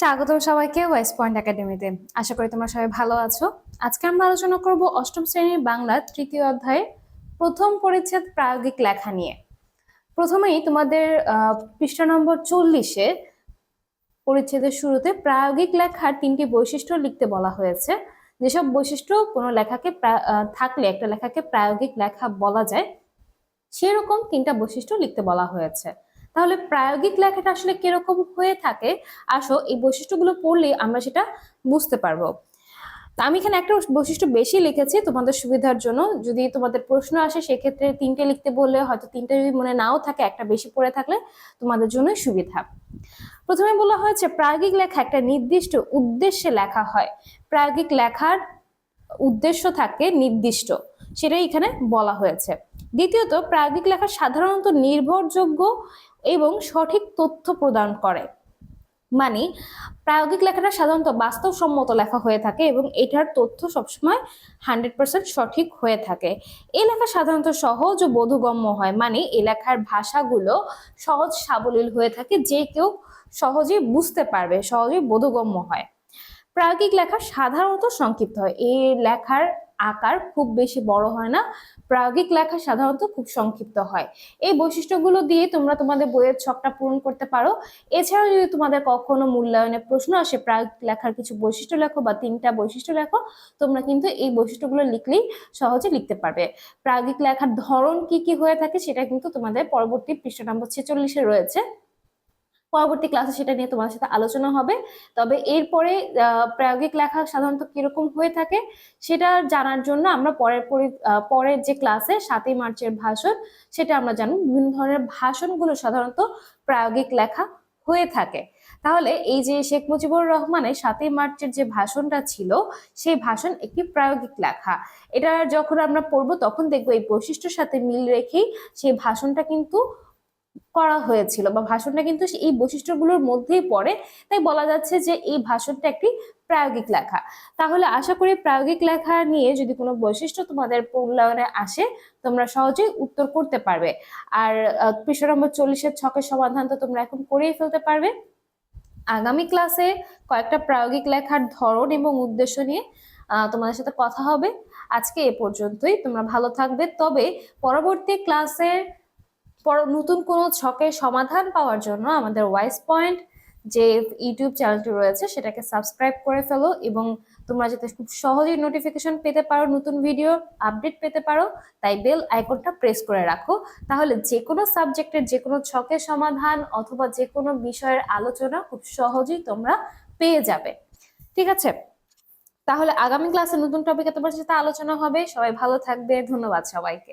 স্বাগতম সবাইকে West point একাডেমিতে আশা করি তোমরা সবাই ভালো আছো। আজকে আমরা আলোচনা করব অষ্টম শ্রেণির বাংলা তৃতীয় অধ্যায়ে প্রথম পরিচ্ছেদ প্রায়োগিক লেখা নিয়ে। প্রথমেই তোমাদের পৃষ্ঠা নম্বর চল্লিশে পরিচ্ছেদের শুরুতে প্রায়োগিক লেখার তিনটি বৈশিষ্ট্য লিখতে বলা হয়েছে। যেসব বৈশিষ্ট্য কোনো লেখাকে থাকলে একটা লেখাকে প্রায়োগিক লেখা বলা যায়, সেরকম তিনটা বৈশিষ্ট্য লিখতে বলা হয়েছে। তাহলে প্রায়োগিক লেখাটা আসলে কীরকম হয়ে থাকে? আসো, এই বৈশিষ্ট্যগুলো পড়লে আমরা সেটা বুঝতে পারব। আমি এখানে একটা বৈশিষ্ট্য বেশি লিখেছি তোমাদের সুবিধার জন্য। যদি তোমাদের প্রশ্ন আসে, সেক্ষেত্রে তিনটে লিখতে বললে হয়তো তিনটে যদি মনে নাও থাকে, একটা বেশি পড়ে থাকলে তোমাদের জন্য সুবিধা। প্রথমে বলা হয়েছে, প্রায়োগিক লেখা একটা নির্দিষ্ট উদ্দেশ্যে লেখা হয়। প্রায়োগিক লেখার উদ্দেশ্য থাকে নির্দিষ্ট, সেটাই এখানে বলা হয়েছে। দ্বিতীয়ত, প্রায়োগিক লেখা সাধারণত নির্ভরযোগ্য এবং সঠিক তথ্য প্রদান করে। মানে প্রায়োগিক লেখাটা সাধারণত বাস্তবসম্মত লেখা হয়ে থাকে এবং এটার তথ্য সবসময় হান্ড্রেড পার্সেন্ট সঠিক হয়ে থাকে। এই লেখা সাধারণত সহজ ও বোধগম্য হয়। মানে এই লেখার ভাষাগুলো সহজ সাবলীল হয়ে থাকে, যে কেউ সহজেই বুঝতে পারবে, সহজেই বোধগম্য হয়। প্রায়োগিক লেখা সাধারণত সংক্ষিপ্ত হয়। এই লেখার আকার খুব বেশি বড় হয় না। প্রায়োগিক লেখা সাধারণত খুব সংক্ষিপ্ত হয়। এই বৈশিষ্ট্যগুলো দিয়ে তোমরা তোমাদের বইয়ের ছকটা পূরণ করতে পারো। এছাড়াও যদি তোমাদের কখনো মূল্যায়নের প্রশ্ন আসে প্রায়োগিক লেখার কিছু বৈশিষ্ট্য লেখো বা তিনটা বৈশিষ্ট্য লেখো, তোমরা কিন্তু এই বৈশিষ্ট্যগুলো লিখলেই সহজে লিখতে পারবে। প্রায়োগিক লেখার ধরন কি কি হয়ে থাকে, সেটা কিন্তু তোমাদের পরবর্তী পৃষ্ঠা নম্বর ছেচল্লিশে রয়েছে। পরবর্তী ক্লাসে সেটা নিয়ে তোমার সাথে আলোচনা হবে। তবে এরপরে প্রায়োগিক লেখা সাধারণত কীরকম হয়ে থাকে সেটা জানার জন্য আমরা পরের পরের যে ক্লাসে সাতই মার্চের ভাষণ, সেটা আমরা জানব। বিভিন্ন ধরনের ভাষণগুলো সাধারণত প্রায়োগিক লেখা হয়ে থাকে। তাহলে এই যে শেখ মুজিবুর রহমানের সাতই মার্চের যে ভাষণটা ছিল, সেই ভাষণ একটি প্রায়োগিক লেখা। এটা যখন আমরা পড়ব, তখন দেখব এই বৈশিষ্ট্যের সাথে মিল রেখেই সেই ভাষণটা কিন্তু করা হয়েছিল বা ভাষণটা কিন্তু এই বৈশিষ্ট্যগুলোর মধ্যেই পড়ে। তাই বলা যাচ্ছে যে এই ভাষণটা একটি প্রায়োগিক লেখা। তাহলে আশা করি প্রায়োগিক লেখা নিয়ে যদি কোনো বৈশিষ্ট্য তোমাদের মূল্যায়নে আসে, তোমরা সহজেই উত্তর করতে পারবে। আর পৃষ্ঠা নম্বর চল্লিশের ছকের সমাধান তো তোমরা এখন করেই ফেলতে পারবে। আগামী ক্লাসে কয়েকটা প্রায়োগিক লেখার ধরন এবং উদ্দেশ্য নিয়ে তোমাদের সাথে কথা হবে। আজকে এ পর্যন্তই। তোমরা ভালো থাকবে। তবে পরবর্তী ক্লাসের নতুন কোনো ছকের সমাধান পাওয়ার জন্য আমাদের ওয়াইস পয়েন্ট যে ইউটিউব চ্যানেলটি রয়েছে, সেটাকে সাবস্ক্রাইব করে ফেলো এবং তোমরা যাতে খুব সহজেই নোটিফিকেশন পেতে পারো, নতুন ভিডিও আপডেট পেতে পারো, তাই বেল আইকনটা প্রেস করে রাখো। তাহলে যে কোনো সাবজেক্টের যে কোনো ছকের সমাধান অথবা যে কোনো বিষয়ের আলোচনা খুব সহজেই তোমরা পেয়ে যাবে। ঠিক আছে? তাহলে আগামী ক্লাসে নতুন টপিকে তোমার সাথে আলোচনা হবে। সবাই ভালো থাকবে। ধন্যবাদ সবাইকে।